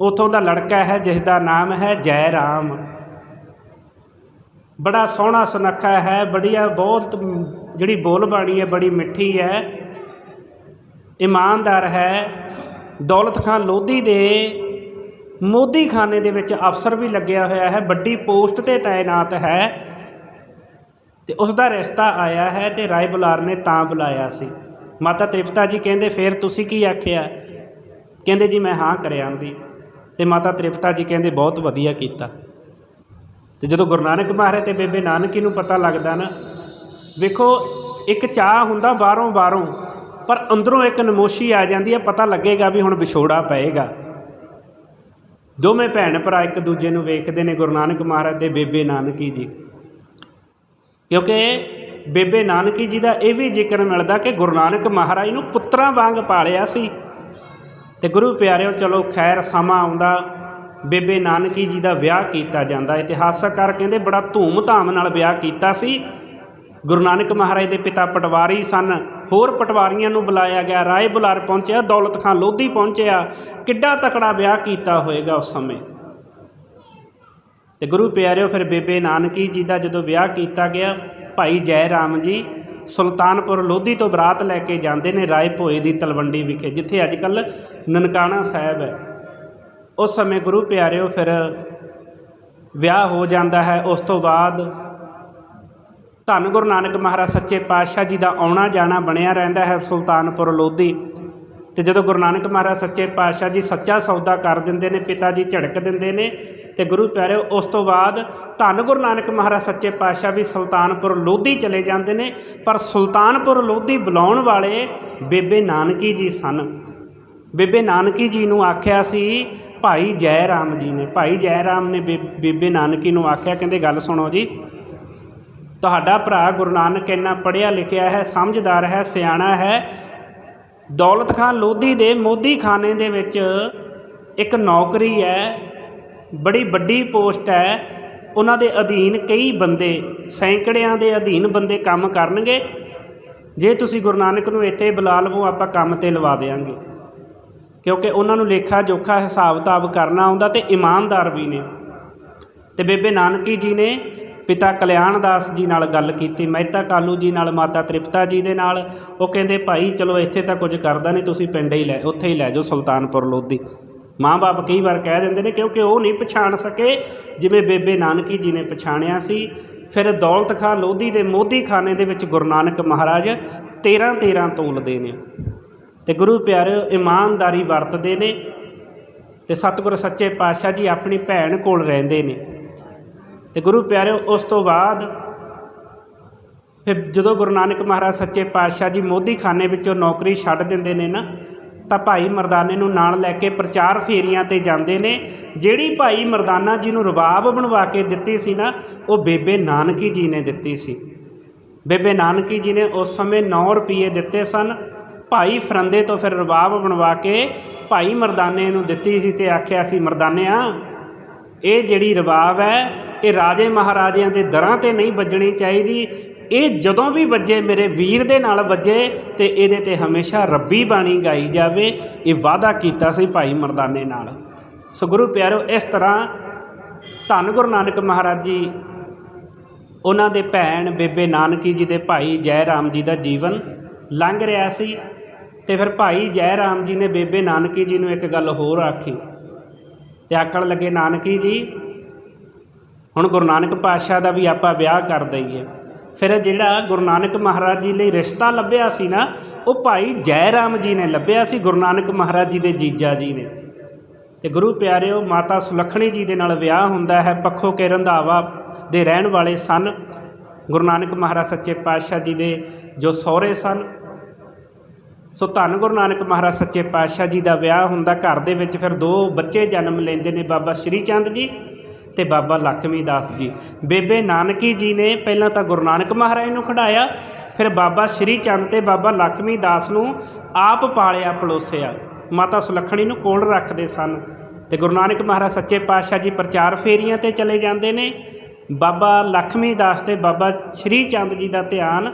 ਉਥੋਂ ਦਾ ਲੜਕਾ ਹੈ ਜਿਸ ਦਾ ਨਾਮ ਹੈ ਜੈ ਰਾਮ। ਬੜਾ ਸੋਹਣਾ ਸੁਨੱਖਾ ਹੈ, ਬੜੀਆ ਬਹੁਤ ਜਿਹੜੀ ਬੋਲ ਬਾਣੀ ਹੈ, ਬੜੀ ਮਿੱਠੀ ਹੈ। ਇਮਾਨਦਾਰ ਹੈ। ਦੌਲਤ ਖਾਨ ਲੋਧੀ ਦੇ ਮੋਦੀ ਖਾਨੇ ਦੇ ਵਿੱਚ ਅਫਸਰ ਵੀ ਲੱਗਿਆ ਹੋਇਆ ਹੈ। ਵੱਡੀ ਪੋਸਟ ਤੇ ਤਾਇਨਾਤ ਹੈ। ਤੇ ਉਸ ਦਾ ਰਿਸ਼ਤਾ ਆਇਆ ਹੈ ਤੇ ਰਾਏ ਬੁਲਾਰ ਨੇ ਤਾਂ ਬੁਲਾਇਆ ਸੀ। ਮਾਤਾ ਤ੍ਰਿਪਤਾ ਜੀ ਕਹਿੰਦੇ, ਫੇਰ ਤੁਸੀਂ ਕੀ ਆਖਿਆ? ਕਹਿੰਦੇ, ਜੀ, ਮੈਂ ਹਾਂ ਕਰਿਆ ਆਂਦੀ ਤੇ ਮਾਤਾ ਤ੍ਰਿਪਤਾ ਜੀ ਕਹਿੰਦੇ, ਬਹੁਤ ਵਧੀਆ ਕੀਤਾ। ਤੇ ਜਦੋਂ ਗੁਰੂ ਨਾਨਕ ਮਹਾਰਾਜ ਤੇ ਬੇਬੇ ਨਾਨਕੀ ਨੂੰ ਪਤਾ ਲੱਗਦਾ ਨਾ, ਵੇਖੋ, ਇੱਕ ਚਾਹ ਹੁੰਦਾ ਬਾਹਰੋਂ ਬਾਹਰੋਂ, ਪਰ ਅੰਦਰੋਂ ਇੱਕ ਨਮੋਸ਼ੀ ਆ ਜਾਂਦੀ ਹੈ ਪਤਾ ਲੱਗੇਗਾ ਵੀ ਹੁਣ ਵਿਛੋੜਾ ਪਏਗਾ। ਦੋਵੇਂ ਭੈਣ ਭਰਾ ਇੱਕ ਦੂਜੇ ਨੂੰ ਵੇਖਦੇ ਨੇ ਗੁਰੂ ਨਾਨਕ ਮਹਾਰਾਜ ਦੇ ਬੇਬੇ ਨਾਨਕੀ ਜੀ। ਕਿਉਂਕਿ ਬੇਬੇ ਨਾਨਕੀ ਜੀ ਦਾ ਇਹ ਵੀ ਜ਼ਿਕਰ ਮਿਲਦਾ ਕਿ ਗੁਰੂ ਨਾਨਕ ਮਹਾਰਾਜ ਨੂੰ ਪੁੱਤਰਾਂ ਵਾਂਗ ਪਾਲਿਆ ਸੀ। ਤੇ ਗੁਰੂ ਪਿਆਰਿਓ, ਚਲੋ ਖੈਰ ਸਮਾਂ ਆਉਂਦਾ ਬੇਬੇ ਨਾਨਕੀ ਜੀ ਦਾ ਵਿਆਹ ਕੀਤਾ ਜਾਂਦਾ। ਇਤਿਹਾਸਕਾਰ ਕਹਿੰਦੇ ਬੜਾ ਧੂਮ-ਧਾਮ ਨਾਲ ਵਿਆਹ ਕੀਤਾ ਸੀ। ਗੁਰੂ ਨਾਨਕ ਮਹਾਰਾਜ ਦੇ ਪਿਤਾ ਪਟਵਾਰੀ ਸਨ। ਹੋਰ ਪਟਵਾਰੀਆਂ ਨੂੰ ਬੁਲਾਇਆ ਗਿਆ। ਰਾਏ ਬੁਲਾਰ ਪਹੁੰਚਿਆ, ਦੌਲਤ ਖਾਨ ਲੋਧੀ ਪਹੁੰਚਿਆ। ਕਿੱਡਾ ਤਕੜਾ ਵਿਆਹ ਕੀਤਾ ਹੋਏਗਾ ਉਸ ਸਮੇਂ। ਤੇ ਗੁਰੂ ਪਿਆਰਿਓ, ਫਿਰ ਬੇਬੇ ਨਾਨਕੀ ਜੀ ਦਾ ਜਦੋਂ ਵਿਆਹ ਕੀਤਾ ਗਿਆ, ਭਾਈ ਜੈ ਰਾਮ ਜੀ ਸੁਲਤਾਨਪੁਰ ਲੋਧੀ ਤੋਂ ਬਰਾਤ ਲੈ ਕੇ ਜਾਂਦੇ ਨੇ ਰਾਏ ਭੋਏ ਦੀ ਤਲਵੰਡੀ ਵਿਖੇ, ਜਿੱਥੇ ਅੱਜ ਕੱਲ ਨਨਕਾਣਾ ਸਾਹਿਬ ਹੈ। ਉਸ ਸਮੇਂ ਗੁਰੂ ਪਿਆਰਿਓ ਫਿਰ ਵਿਆਹ ਹੋ ਜਾਂਦਾ ਹੈ। ਉਸ ਤੋਂ ਬਾਅਦ ਧੰਨ ਗੁਰੂ ਨਾਨਕ ਮਹਾਰਾਜ ਸੱਚੇ ਪਾਤਸ਼ਾਹ ਜੀ ਦਾ ਆਉਣਾ ਜਾਣਾ ਬਣਿਆ ਰਹਿੰਦਾ ਹੈ ਸੁਲਤਾਨਪੁਰ ਲੋਧੀ। ਤੇ ਜਦੋਂ ਗੁਰੂ ਨਾਨਕ ਮਹਾਰਾਜ ਸੱਚੇ ਪਾਤਸ਼ਾਹ ਜੀ ਸੱਚਾ ਸੌਦਾ ਕਰ ਦਿੰਦੇ ਨੇ, ਪਿਤਾ ਜੀ ਝੜਕ ਦਿੰਦੇ ਨੇ ਤੇ ਗੁਰੂ ਪਿਆਰਿਓ ਉਸ ਤੋਂ ਬਾਅਦ ਧੰਨ ਗੁਰੂ ਨਾਨਕ ਮਹਾਰਾਜ ਸੱਚੇ ਪਾਤਸ਼ਾਹ ਵੀ ਸੁਲਤਾਨਪੁਰ ਲੋਧੀ ਚਲੇ ਜਾਂਦੇ ਨੇ। ਪਰ ਸੁਲਤਾਨਪੁਰ ਲੋਧੀ ਬੁਲਾਉਣ ਵਾਲੇ ਬੇਬੇ ਨਾਨਕੀ ਜੀ ਸਨ। ਬੇਬੇ ਨਾਨਕੀ ਜੀ ਨੂੰ ਆਖਿਆ ਸੀ ਭਾਈ ਜੈ ਰਾਮ ਜੀ ਨੇ, ਭਾਈ ਜੈ ਰਾਮ ਨੇ ਬੇ- ਬੇਬੇ ਨਾਨਕੀ ਨੂੰ ਆਖਿਆ, ਕਹਿੰਦੇ ਗੱਲ ਸੁਣੋ ਜੀ। ਤੁਹਾਡਾ ਭਰਾ ਗੁਰੂ ਨਾਨਕ ਇੰਨਾ ਪੜ੍ਹਿਆ ਲਿਖਿਆ ਹੈ, ਸਮਝਦਾਰ ਹੈ, ਸਿਆਣਾ ਹੈ। ਦੌਲਤ ਖਾਨ ਲੋਧੀ ਦੇ ਮੋਦੀ ਖਾਨੇ ਦੇ ਵਿੱਚ ਇੱਕ ਨੌਕਰੀ ਹੈ, ਬੜੀ ਵੱਡੀ ਪੋਸਟ ਹੈ। ਉਹਨਾਂ ਦੇ ਅਧੀਨ ਕਈ ਬੰਦੇ, ਸੈਂਕੜਿਆਂ ਦੇ ਅਧੀਨ ਬੰਦੇ ਕੰਮ ਕਰਨਗੇ। ਜੇ ਤੁਸੀਂ ਗੁਰੂ ਨਾਨਕ ਨੂੰ ਇੱਥੇ ਬੁਲਾ ਲਵੋ, ਆਪਾਂ ਕੰਮ ਤੇ ਲਵਾ ਦੇਵਾਂਗੇ ਕਿਉਂਕਿ ਉਹਨਾਂ ਨੂੰ ਲੇਖਾ ਜੋਖਾ ਹਿਸਾਬ ਕਿਤਾਬ ਕਰਨਾ ਆਉਂਦਾ ਤੇ ਇਮਾਨਦਾਰ ਵੀ ਨੇ। ਤੇ ਬੇਬੇ ਨਾਨਕੀ ਜੀ ਨੇ ਪਿਤਾ ਕਲਿਆਣ ਦਾਸ ਜੀ ਨਾਲ ਗੱਲ ਕੀਤੀ, ਮਹਿਤਾ ਕਾਲੂ ਜੀ ਨਾਲ, ਮਾਤਾ ਤ੍ਰਿਪਤਾ ਜੀ ਦੇ ਨਾਲ। ਉਹ ਕਹਿੰਦੇ, ਭਾਈ, ਚਲੋ ਇੱਥੇ ਤਾਂ ਕੁਝ ਕਰਦਾ ਨਹੀਂ, ਤੁਸੀਂ ਪਿੰਡ ਹੀ ਲੈ, ਉੱਥੇ ਹੀ ਲੈ ਜਾਓ ਸੁਲਤਾਨਪੁਰ ਲੋਧੀ। ਮਾਂ-ਬਾਪ ਕਈ ਵਾਰ ਕਹਿ ਦਿੰਦੇ ਨੇ, ਕਿਉਂਕਿ ਉਹ ਨਹੀਂ ਪਛਾਣ ਸਕੇ। ਜਿਵੇਂ ਬੇਬੇ ਨਾਨਕੀ ਜੀ ਨੇ ਪਛਾਣਿਆ ਸੀ। ਫਿਰ ਦੌਲਤ ਖਾਂ ਲੋਧੀ ਦੇ ਮੋਦੀ ਖਾਨੇ ਦੇ ਵਿੱਚ ਗੁਰੂ ਨਾਨਕ ਮਹਾਰਾਜ 13 13 ਤੋਲਦੇ ਨੇ। ਤੇ ਗੁਰੂ ਪਿਆਰਿਓ, ਇਮਾਨਦਾਰੀ ਵਰਤਦੇ ਨੇ ਤੇ ਸਤਿਗੁਰ ਸੱਚੇ ਪਾਤਸ਼ਾਹ ਜੀ ਆਪਣੀ ਭੈਣ ਕੋਲ ਰਹਿੰਦੇ ਨੇ। ਤੇ ਗੁਰੂ ਪਿਆਰਿਓ, ਉਸ ਤੋਂ ਬਾਅਦ ਫਿਰ ਜਦੋਂ ਗੁਰੂ ਨਾਨਕ ਮਹਾਰਾਜ ਸੱਚੇ ਪਾਤਸ਼ਾਹ ਜੀ ਮੋਦੀ ਖਾਨੇ ਵਿੱਚੋਂ ਨੌਕਰੀ ਛੱਡ ਦਿੰਦੇ ਨੇ ਨਾ, ਤਾਂ ਭਾਈ ਮਰਦਾਨੇ ਨੂੰ ਨਾਲ ਲੈ ਕੇ ਪ੍ਰਚਾਰ ਫੇਰੀਆਂ ਤੇ ਜਾਂਦੇ ਨੇ। ਜਿਹੜੀ ਭਾਈ ਮਰਦਾਨਾ ਜੀ ਨੂੰ ਰਬਾਬ ਬਣਵਾ ਕੇ ਦਿੱਤੀ ਸੀ ਨਾ, ਉਹ ਬੇਬੇ ਨਾਨਕੀ ਜੀ ਨੇ ਦਿੱਤੀ ਸੀ। ਬੇਬੇ ਨਾਨਕੀ ਜੀ ਨੇ ਉਸ ਸਮੇਂ 9 ਰੁਪਏ ਦਿੱਤੇ ਸਨ ਭਾਈ ਫਰੰਦੇ ਤੋਂ ਫਿਰ ਰਬਾਬ ਬਣਵਾ ਕੇ ਭਾਈ ਮਰਦਾਨੇ ਨੂੰ ਦਿੱਤੀ ਸੀ ਤੇ ਆਖਿਆ ਸੀ, ਮਰਦਾਨਿਆ, ਇਹ ਜਿਹੜੀ ਰਬਾਬ ਹੈ, ਇਹ ਰਾਜੇ ਮਹਾਰਾਜਿਆਂ ਦੇ ਦਰਾਂ ਤੇ ਨਹੀਂ ਵੱਜਣੀ ਚਾਹੀਦੀ। ਇਹ ਜਦੋਂ ਵੀ ਵੱਜੇ, ਮੇਰੇ ਵੀਰ ਦੇ ਨਾਲ ਵੱਜੇ ਤੇ ਇਹਦੇ ਤੇ ਹਮੇਸ਼ਾ ਰੱਬੀ ਬਾਣੀ ਗਾਈ ਜਾਵੇ। ਇਹ ਵਾਅਦਾ ਕੀਤਾ ਸੀ ਭਾਈ ਮਰਦਾਨੇ ਨਾਲ। ਸੋ ਗੁਰੂ ਪਿਆਰੋ, ਇਸ ਤਰ੍ਹਾਂ ਧੰਨ ਗੁਰੂ ਨਾਨਕ ਮਹਾਰਾਜ ਜੀ, ਉਹਨਾਂ ਦੇ ਭੈਣ ਬੇਬੇ ਨਾਨਕੀ ਜੀ ਦੇ ਭਾਈ ਜੈ ਰਾਮ ਜੀ ਦਾ ਜੀਵਨ ਲੰਘ ਰਿਹਾ ਸੀ। ਤੇ ਫਿਰ ਭਾਈ ਜੈ ਰਾਮ ਜੀ ਨੇ ਬੇਬੇ ਨਾਨਕੀ ਜੀ ਨੂੰ ਇੱਕ ਗੱਲ ਹੋਰ ਆਖੀ ਤੇ ਆਖਣ ਲੱਗੇ, ਨਾਨਕੀ ਜੀ, ਹੁਣ ਗੁਰੂ ਨਾਨਕ ਪਾਤਸ਼ਾਹ ਦਾ ਵੀ ਆਪਾਂ ਵਿਆਹ ਕਰ ਦਈਏ। ਫਿਰ ਜਿਹੜਾ ਗੁਰੂ ਨਾਨਕ ਮਹਾਰਾਜ ਜੀ ਲਈ ਰਿਸ਼ਤਾ ਲੱਭਿਆ ਸੀ ਨਾ, ਉਹ ਭਾਈ ਜੈ ਰਾਮ ਜੀ ਨੇ ਲੱਭਿਆ ਸੀ, ਗੁਰੂ ਨਾਨਕ ਮਹਾਰਾਜ ਜੀ ਦੇ ਜੀਜਾ ਜੀ ਨੇ। ਤੇ ਗੁਰੂ ਪਿਆਰਿਓ, ਮਾਤਾ ਸੁਲੱਖਣੀ ਜੀ ਦੇ ਨਾਲ ਵਿਆਹ ਹੁੰਦਾ ਹੈ, ਪੱਖੋ ਕੇ ਰੰਧਾਵਾ ਦੇ ਰਹਿਣ ਵਾਲੇ ਸਨ। ਗੁਰੂ ਨਾਨਕ ਮਹਾਰਾਜ ਸੱਚੇ ਪਾਤਸ਼ਾਹ ਜੀ ਦੇ ਜੋ ਸਹੁਰੇ ਸਨ ਸੋ ਧੰਨ ਗੁਰੂ ਨਾਨਕ ਮਹਾਰਾਜ, ਸੱਚੇ ਪਾਤਸ਼ਾਹ ਜੀ ਦਾ ਵਿਆਹ ਹੁੰਦਾ ਘਰ ਦੇ ਵਿੱਚ, ਫਿਰ ਦੋ ਬੱਚੇ ਜਨਮ ਲੈਂਦੇ ਨੇ ਬਾਬਾ ਸ਼੍ਰੀ ਚੰਦ ਜੀ ਤੇ ਬਾਬਾ ਲਖਮੀ ਦਾਸ ਜੀ। ਬੇਬੇ ਨਾਨਕੀ ਜੀ ਨੇ ਪਹਿਲਾਂ ਤਾਂ ਗੁਰੂ ਨਾਨਕ ਮਹਾਰਾਜ ਨੂੰ ਖੜਾਇਆ, ਫਿਰ ਬਾਬਾ ਸ਼੍ਰੀ ਚੰਦ ਤੇ ਬਾਬਾ ਲਖਮੀ ਦਾਸ ਨੂੰ ਆਪ ਪਾਲਿਆ, ਪਲੋਸਿਆ। ਮਾਤਾ ਸੁਲੱਖਣੀ ਨੂੰ ਕੋਲ ਰੱਖਦੇ ਸਨ ਤੇ ਗੁਰੂ ਨਾਨਕ ਮਹਾਰਾਜ, ਸੱਚੇ ਪਾਤਸ਼ਾਹ ਜੀ ਪ੍ਰਚਾਰ ਫੇਰੀਆਂ ਤੇ ਚਲੇ ਜਾਂਦੇ ਨੇ। ਬਾਬਾ ਲਖਮੀ ਦਾਸ ਤੇ ਬਾਬਾ ਸ਼੍ਰੀ ਚੰਦ ਜੀ ਦਾ ਧਿਆਨ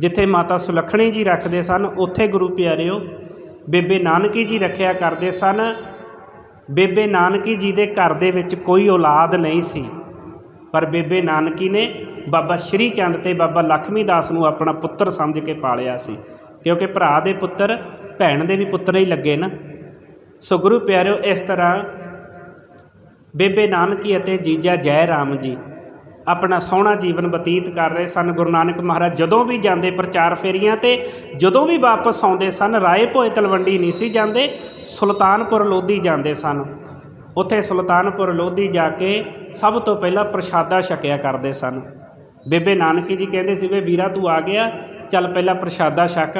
ਜਿੱਥੇ ਮਾਤਾ ਸੁਲੱਖਣੀ ਜੀ ਰੱਖਦੇ ਸਨ, ਉੱਥੇ ਗੁਰੂ ਪਿਆਰਿਓ, ਬੇਬੇ ਨਾਨਕੀ ਜੀ ਰੱਖਿਆ ਕਰਦੇ ਸਨ। ਬੇਬੇ ਨਾਨਕੀ ਜੀ ਦੇ ਘਰ ਦੇ ਵਿੱਚ ਕੋਈ ਔਲਾਦ ਨਹੀਂ ਸੀ। ਪਰ ਬੇਬੇ ਨਾਨਕੀ ਨੇ ਬਾਬਾ ਸ਼੍ਰੀ ਚੰਦ ਤੇ ਬਾਬਾ ਲਖਮੀ ਦਾਸ ਨੂੰ ਆਪਣਾ ਪੁੱਤਰ ਸਮਝ ਕੇ ਪਾਲਿਆ ਸੀ। ਕਿਉਂਕਿ ਭਰਾ ਦੇ ਪੁੱਤਰ ਭੈਣ ਦੇ ਵੀ ਪੁੱਤਰ ਹੀ ਲੱਗੇ ਨਾ। ਸੋ ਗੁਰੂ ਪਿਆਰਿਓ, ਇਸ ਤਰ੍ਹਾਂ ਬੇਬੇ ਨਾਨਕੀ ਅਤੇ ਜੀਜਾ ਜੈ ਰਾਮ ਜੀ ਆਪਣਾ ਸੋਹਣਾ ਜੀਵਨ ਬਤੀਤ ਕਰ ਰਹੇ ਸਨ। ਗੁਰੂ ਨਾਨਕ ਮਹਾਰਾਜ ਜਦੋਂ ਵੀ ਜਾਂਦੇ ਪ੍ਰਚਾਰ ਫੇਰੀਆਂ ਤੇ, ਜਦੋਂ ਵੀ ਵਾਪਸ ਆਉਂਦੇ ਸਨ ਰਾਏ ਭੋਏ ਤਲਵੰਡੀ ਨਹੀਂ ਸੀ ਜਾਂਦੇ, ਸੁਲਤਾਨਪੁਰ ਲੋਧੀ ਜਾਂਦੇ ਸਨ। ਉੱਥੇ ਸੁਲਤਾਨਪੁਰ ਲੋਧੀ ਜਾ ਕੇ ਸਭ ਤੋਂ ਪਹਿਲਾਂ ਪ੍ਰਸ਼ਾਦਾ ਛਕਿਆ ਕਰਦੇ ਸਨ। ਬੇਬੇ ਨਾਨਕੀ ਜੀ ਕਹਿੰਦੇ ਸੀ, ਵੇ ਵੀਰਾ ਤੂੰ ਆ ਗਿਆ, ਚੱਲ ਪਹਿਲਾਂ ਪ੍ਰਸ਼ਾਦਾ ਛਕ।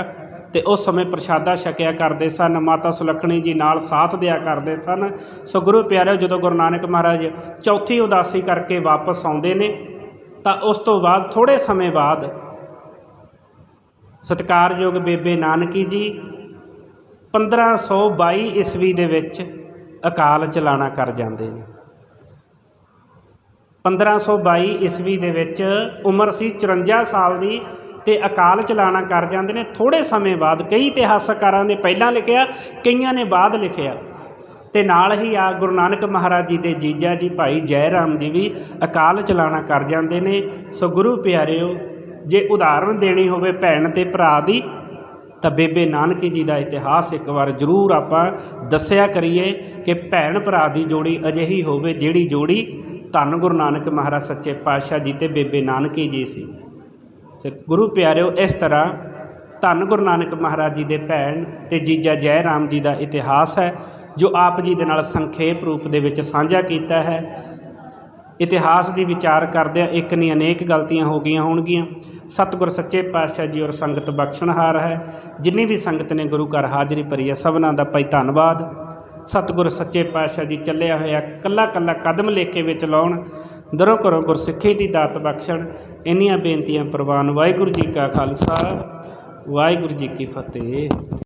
ਤੇ ਉਸ ਸਮੇਂ ਪ੍ਰਸ਼ਾਦਾ ਛਕਿਆ ਕਰਦੇ ਸਨ, ਮਾਤਾ ਸੁਲੱਖਣੀ ਜੀ ਨਾਲ ਸਾਥ ਦਿਆ ਕਰਦੇ ਸਨ। ਸੋ ਗੁਰੂ ਪਿਆਰਿਓ, ਜਦੋਂ ਗੁਰੂ ਨਾਨਕ ਮਹਾਰਾਜ ਚੌਥੀ ਉਦਾਸੀ ਕਰਕੇ ਵਾਪਸ ਆਉਂਦੇ ਨੇ, ਤਾਂ ਉਸ ਤੋਂ ਬਾਅਦ ਥੋੜੇ ਸਮੇਂ ਬਾਅਦ ਸਤਿਕਾਰਯੋਗ ਬੇਬੇ ਨਾਨਕੀ ਜੀ 1522 ਈਸਵੀ ਦੇ ਵਿੱਚ ਅਕਾਲ ਚਲਾਣਾ ਕਰ ਜਾਂਦੇ ਨੇ। 1522 ਈਸਵੀ ਦੇ ਵਿੱਚ ਉਮਰ ਸੀ 54 ਸਾਲ ਦੀ ਤੇ ਅਕਾਲ ਚਲਾਣਾ ਕਰ ਜਾਂਦੇ ਨੇ। ਥੋੜੇ ਸਮੇਂ ਬਾਅਦ ਕਈ ਇਤਿਹਾਸਕਾਰਾਂ ਨੇ ਪਹਿਲਾਂ ਲਿਖਿਆ, ਕਈਆਂ ਨੇ ਬਾਅਦ ਲਿਖਿਆ। ਤੇ ਨਾਲ ਹੀ ਆ ਗੁਰੂ ਨਾਨਕ ਮਹਾਰਾਜ ਜੀ ਦੇ ਜੀਜਾ ਜੀ ਭਾਈ ਜੈ ਰਾਮ ਜੀ ਵੀ ਅਕਾਲ ਚਲਾਣਾ ਕਰ ਜਾਂਦੇ ਨੇ। ਸੋ ਗੁਰੂ ਪਿਆਰਿਓ, ਜੇ ਉਦਾਹਰਣ ਦੇਣੀ ਹੋਵੇ ਭੈਣ ਤੇ ਭਰਾ ਦੀ, ਤਾਂ ਬੇਬੇ ਨਾਨਕੀ ਜੀ ਦਾ ਇਤਿਹਾਸ ਇੱਕ ਵਾਰ ਜ਼ਰੂਰ ਆਪਾਂ ਦੱਸਿਆ ਕਰੀਏ ਕਿ ਭੈਣ ਭਰਾ ਦੀ ਜੋੜੀ ਅਜਿਹੀ ਹੋਵੇ ਜਿਹੜੀ ਜੋੜੀ ਧੰਨ ਗੁਰੂ ਨਾਨਕ ਮਹਾਰਾਜ ਸੱਚੇ ਪਾਤਸ਼ਾਹ ਜੀ ਤੇ ਬੇਬੇ ਨਾਨਕੀ ਜੀ ਸੀ। ਸੋ, ਗੁਰੂ ਪਿਆਰਿਓ, ਇਸ ਤਰ੍ਹਾਂ ਧੰਨ ਗੁਰੂ ਨਾਨਕ ਮਹਾਰਾਜ ਜੀ ਦੇ ਭੈਣ ਤੇ ਜੀਜਾ ਜੈ ਰਾਮ ਜੀ ਦਾ ਇਤਿਹਾਸ ਹੈ, ਜੋ ਆਪ ਜੀ ਦੇ ਨਾਲ ਸੰਖੇਪ ਰੂਪ ਦੇ ਵਿੱਚ ਸਾਂਝਾ ਕੀਤਾ ਹੈ। ਇਤਿਹਾਸ ਦੀ ਵਿਚਾਰ ਕਰਦਿਆਂ ਇੱਕ ਨਹੀਂ ਅਨੇਕ ਗਲਤੀਆਂ ਹੋ ਗਈਆਂ ਹੋਣਗੀਆਂ। ਸਤਿਗੁਰ ਸੱਚੇ ਪਾਤਸ਼ਾਹ ਜੀ ਔਰ ਸੰਗਤ ਬਖਸ਼ਣਹਾਰ ਹੈ। ਜਿੰਨੀ ਵੀ ਸੰਗਤ ਨੇ ਗੁਰੂ ਘਰ ਹਾਜ਼ਰੀ ਭਰੀ ਹੈ, ਸਭਨਾਂ ਦਾ ਭਾਈ ਧੰਨਵਾਦ। ਸਤਿਗੁਰ ਸੱਚੇ ਪਾਤਸ਼ਾਹ ਜੀ ਚੱਲਿਆ ਹੋਇਆ ਕੱਲਾ ਕੱਲਾ ਕਦਮ ਲੇਖੇ ਵਿੱਚ ਲਾਉਣ ਦਰੋਂ ਕਰੋ ਗੁਰਸਿੱਖੀ ਦੀ ਦਾਤ ਬਖਸ਼ਣ, ਇੰਨੀਆਂ ਬੇਨਤੀਆਂ ਪ੍ਰਵਾਨ ਵਾਹਿਗੁਰੂ ਜੀ ਕਾ ਖਾਲਸਾ, ਵਾਹਿਗੁਰੂ ਜੀ ਕੀ ਫਤਿਹ।